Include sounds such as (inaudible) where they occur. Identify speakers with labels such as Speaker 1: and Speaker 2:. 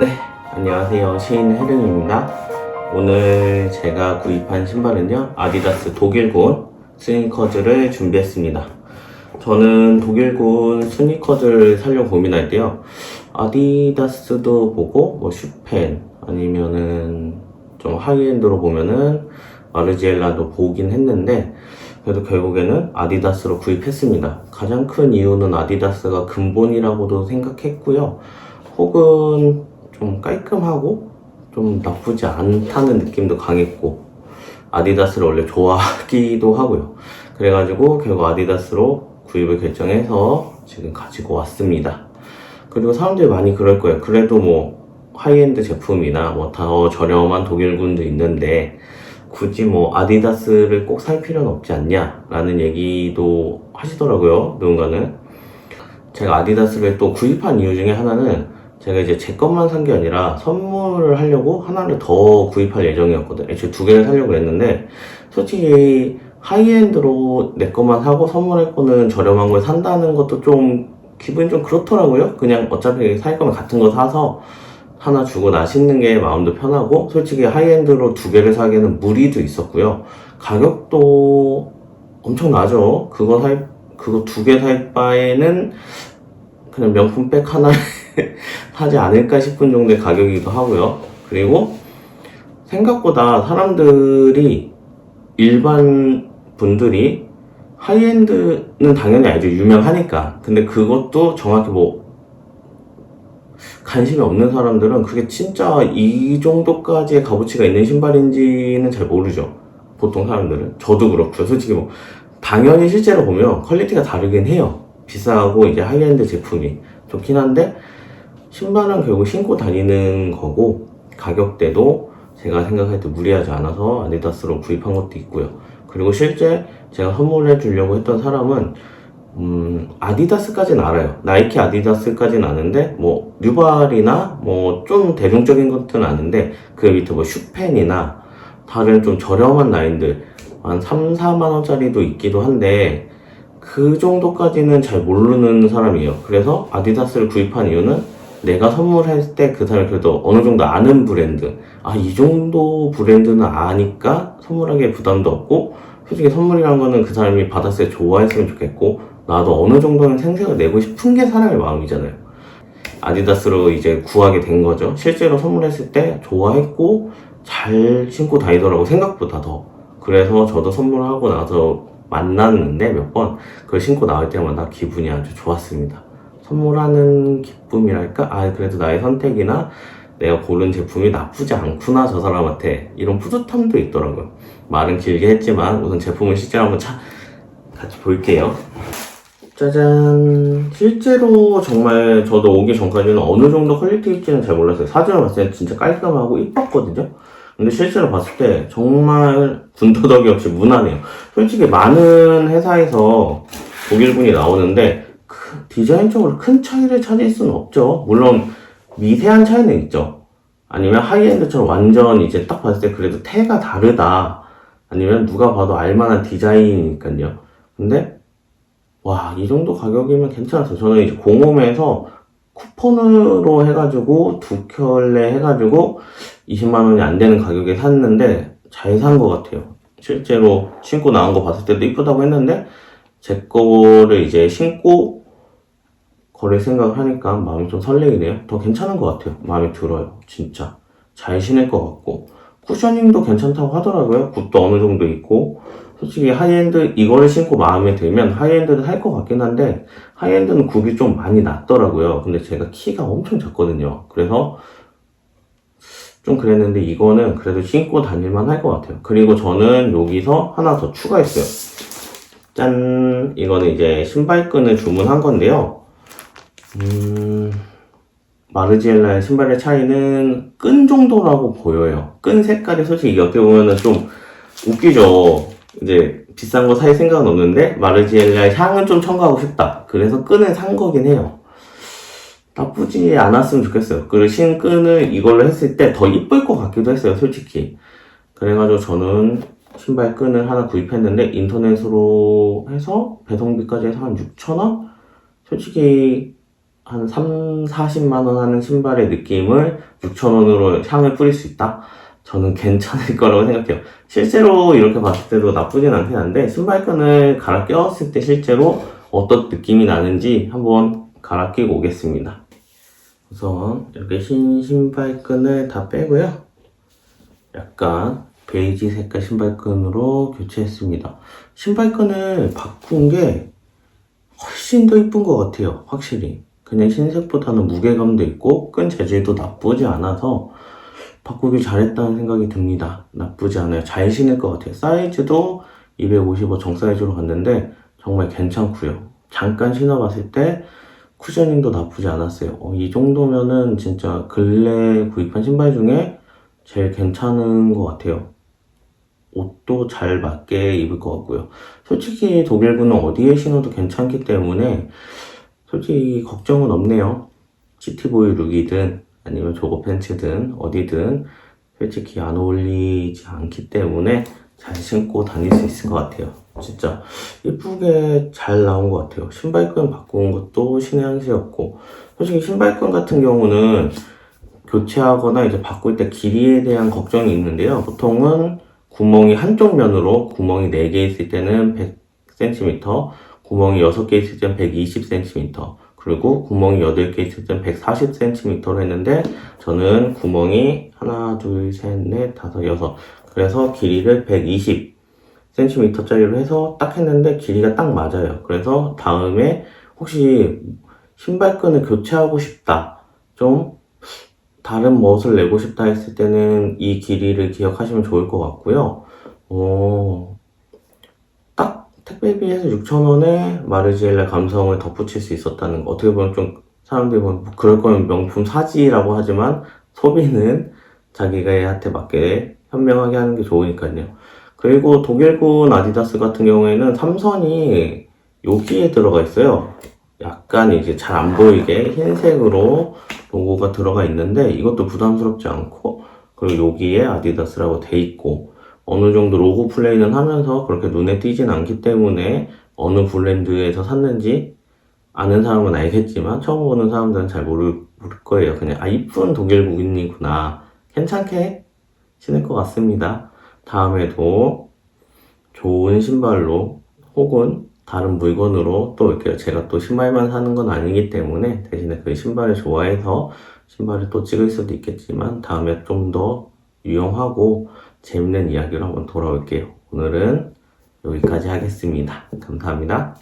Speaker 1: 네, 안녕하세요. 시인 혜령입니다. 오늘 제가 구입한 신발은요, 아디다스 독일군 스니커즈를 준비했습니다. 저는 독일군 스니커즈를 사려고 고민할 때요, 아디다스도 보고, 뭐 슈펜, 아니면은 좀 하이엔드로 보면은 마르지엘라도 보긴 했는데, 그래도 결국에는 아디다스로 구입했습니다. 가장 큰 이유는 아디다스가 근본이라고도 생각했고요. 혹은 좀 깔끔하고 좀 나쁘지 않다는 느낌도 강했고 아디다스를 원래 좋아하기도 하고요. 그래가지고 결국 아디다스로 구입을 결정해서 지금 가지고 왔습니다. 그리고 사람들이 많이 그럴 거예요. 그래도 뭐 하이엔드 제품이나 뭐 더 저렴한 독일군도 있는데 굳이 뭐 아디다스를 꼭 살 필요는 없지 않냐라는 얘기도 하시더라고요. 누군가는 제가 아디다스를 또 구입한 이유 중에 하나는 제가 이제 제 것만 산 게 아니라 선물을 하려고 하나를 더 구입할 예정이었거든요. 애초에 두 개를 사려고 했는데 솔직히 하이엔드로 내 것만 사고 선물할 거는 저렴한 걸 산다는 것도 좀 기분이 좀 그렇더라고요. 그냥 어차피 살 거면 같은 거 사서 하나 주고 나 신는 게 마음도 편하고 솔직히 하이엔드로 두 개를 사기에는 무리도 있었고요. 가격도 엄청 나죠. 그거 살 그거 두 개 살 바에는 그냥 명품 백 하나 (laughs) 하지 않을까 싶은 정도의 가격이기도 하고요. 그리고 생각보다 사람들이 일반 분들이 하이엔드는 당연히 알죠. 유명하니까. 근데 그것도 정확히 뭐 관심이 없는 사람들은 그게 진짜 이 정도까지의 값어치가 있는 신발인지는 잘 모르죠. 보통 사람들은. 저도 그렇고요. 솔직히 뭐 당연히 실제로 보면 퀄리티가 다르긴 해요. 비싸고 이제 하이엔드 제품이 좋긴 한데 신발은 결국 신고 다니는 거고 가격대도 제가 생각할 때 무리하지 않아서 아디다스로 구입한 것도 있고요. 그리고 실제 제가 선물해 주려고 했던 사람은 음, 아디다스까지는 알아요. 나이키 아디다스까지는 아는데 뭐 뉴발이나 뭐 좀 대중적인 것들은 아는데 그 밑에 뭐 슈펜이나 다른 좀 저렴한 라인들 한 3, 4만 원짜리도 있기도 한데 그 정도까지는 잘 모르는 사람이에요. 그래서 아디다스를 구입한 이유는 내가 선물할 때 그 사람이 그래도 어느 정도 아는 브랜드. 아, 이 정도 브랜드는 아니까 선물하기에 부담도 없고, 솔직히 선물이란 거는 그 사람이 받았을 때 좋아했으면 좋겠고, 나도 어느 정도는 생색을 내고 싶은 게 사람의 마음이잖아요. 아디다스로 이제 구하게 된 거죠. 실제로 선물했을 때 좋아했고, 잘 신고 다니더라고, 생각보다 더. 그래서 저도 선물하고 나서 만났는데 몇 번, 그걸 신고 나올 때마다 기분이 아주 좋았습니다. 선물하는 기쁨이랄까? 아, 그래도 나의 선택이나 내가 고른 제품이 나쁘지 않구나, 저 사람한테. 이런 뿌듯함도 있더라고요. 말은 길게 했지만, 우선 제품을 실제로 한번 차, 같이 볼게요. 짜잔. 실제로 정말 저도 오기 전까지는 어느 정도 퀄리티일지는 잘 몰랐어요. 사진을 봤을 때 진짜 깔끔하고 이뻤거든요? 근데 실제로 봤을 때 정말 군더더기 없이 무난해요. 솔직히 많은 회사에서 독일군이 나오는데 그 디자인적으로 큰 차이를 찾을 수는 없죠. 물론 미세한 차이는 있죠. 아니면 하이엔드처럼 완전 이제 딱 봤을 때 그래도 태가 다르다. 아니면 누가 봐도 알만한 디자인이니까요. 근데 와, 이 정도 가격이면 괜찮았어요. 저는 이제 공홈에서 쿠폰으로 해가지고 두 켤레 해가지고 20만 원이 안 되는 가격에 샀는데 잘 산 것 같아요. 실제로 신고 나온 거 봤을 때도 이쁘다고 했는데 제 거를 이제 신고 거를 생각을 하니까 마음이 좀 설레이네요. 더 괜찮은 것 같아요. 마음에 들어요. 진짜. 잘 신을 것 같고. 쿠셔닝도 괜찮다고 하더라고요. 굿도 어느 정도 있고. 솔직히 하이엔드 이거를 신고 마음에 들면 하이엔드를 살것 같긴 한데 하이엔드는 굽이 좀 많이 낮더라고요. 근데 제가 키가 엄청 작거든요. 그래서 좀 그랬는데 이거는 그래도 신고 다닐만 할 것 같아요. 그리고 저는 여기서 하나 더 추가했어요. 짠! 이거는 이제 신발끈을 주문한 건데요. 음, 마르지엘라의 신발의 차이는 끈 정도라고 보여요. 끈 색깔이 솔직히 이게 어떻게 보면은 좀 웃기죠. 이제 비싼 거 살 생각은 없는데 마르지엘라의 향은 좀 첨가하고 싶다. 그래서 끈을 산 거긴 해요. 나쁘지 않았으면 좋겠어요. 그리고 신 끈을 이걸로 했을 때 더 이쁠 것 같기도 했어요, 솔직히. 그래가지고 저는 신발 끈을 하나 구입했는데 인터넷으로 해서 배송비까지 해서 한 6,000원? 솔직히 한 3, 40만 원 하는 신발의 느낌을 6천 원으로 향을 뿌릴 수 있다? 저는 괜찮을 거라고 생각해요. 실제로 이렇게 봤을 때도 나쁘진 않긴 한데 신발끈을 갈아 껴왔을 때 실제로 어떤 느낌이 나는지 한번 갈아 끼고 오겠습니다. 우선 이렇게 흰 신발끈을 다 빼고요. 약간 베이지 색깔 신발끈으로 교체했습니다. 신발끈을 바꾼 게 훨씬 더 이쁜 것 같아요. 확실히. 그냥 흰색보다는 무게감도 있고 끈 재질도 나쁘지 않아서 바꾸길 잘했다는 생각이 듭니다. 나쁘지 않아요. 잘 신을 것 같아요. 사이즈도 255 정사이즈로 갔는데 정말 괜찮고요. 잠깐 신어봤을 때 쿠셔닝도 나쁘지 않았어요. 어, 이 정도면은 진짜 근래 구입한 신발 중에 제일 괜찮은 것 같아요. 옷도 잘 맞게 입을 것 같고요. 솔직히 독일군은 어디에 신어도 괜찮기 때문에 솔직히 걱정은 없네요. 시티보이 룩이든 아니면 조거 팬츠든 어디든 솔직히 안 어울리지 않기 때문에 잘 신고 다닐 수 있을 것 같아요. 진짜 예쁘게 잘 나온 것 같아요. 신발끈 바꾼 것도 신의 한 수였고 솔직히 신발끈 같은 경우는 교체하거나 이제 바꿀 때 길이에 대한 걱정이 있는데요. 보통은 구멍이 한쪽 면으로 구멍이 4개 있을 때는 100cm, 구멍이 6개 있을 때는 120cm, 그리고 구멍이 8개 있을 때는 140cm로 했는데 저는 구멍이 하나, 둘, 셋, 넷, 다섯, 여섯. 그래서 길이를 120cm짜리로 해서 딱 했는데 길이가 딱 맞아요. 그래서 다음에 혹시 신발끈을 교체하고 싶다. 좀 다른 멋을 내고 싶다 했을 때는 이 길이를 기억하시면 좋을 것 같고요. 어, 딱 택배비에서 6,000원에 마르지엘라 감성을 덧붙일 수 있었다는 거. 어떻게 보면 좀 사람들이 보면 뭐 그럴 거면 명품 사지라고 하지만 소비는 자기가 얘한테 맞게 현명하게 하는 게 좋으니까요. 그리고 독일군 아디다스 같은 경우에는 삼선이 여기에 들어가 있어요. 약간 이제 잘 안 보이게 흰색으로 로고가 들어가 있는데 이것도 부담스럽지 않고 그리고 여기에 아디다스라고 돼 있고 어느 정도 로고 플레이는 하면서 그렇게 눈에 띄진 않기 때문에 어느 브랜드에서 샀는지 아는 사람은 알겠지만 처음 보는 사람들은 잘 모를, 모를 거예요. 그냥 아 이쁜 독일국인이구나 괜찮게 신을 것 같습니다. 다음에도 좋은 신발로 혹은 다른 물건으로 또 이렇게 제가 또 신발만 사는 건 아니기 때문에 대신에 그 신발을 좋아해서 신발을 또 찍을 수도 있겠지만 다음에 좀 더 유용하고 재밌는 이야기로 한번 돌아올게요. 오늘은 여기까지 하겠습니다. 감사합니다.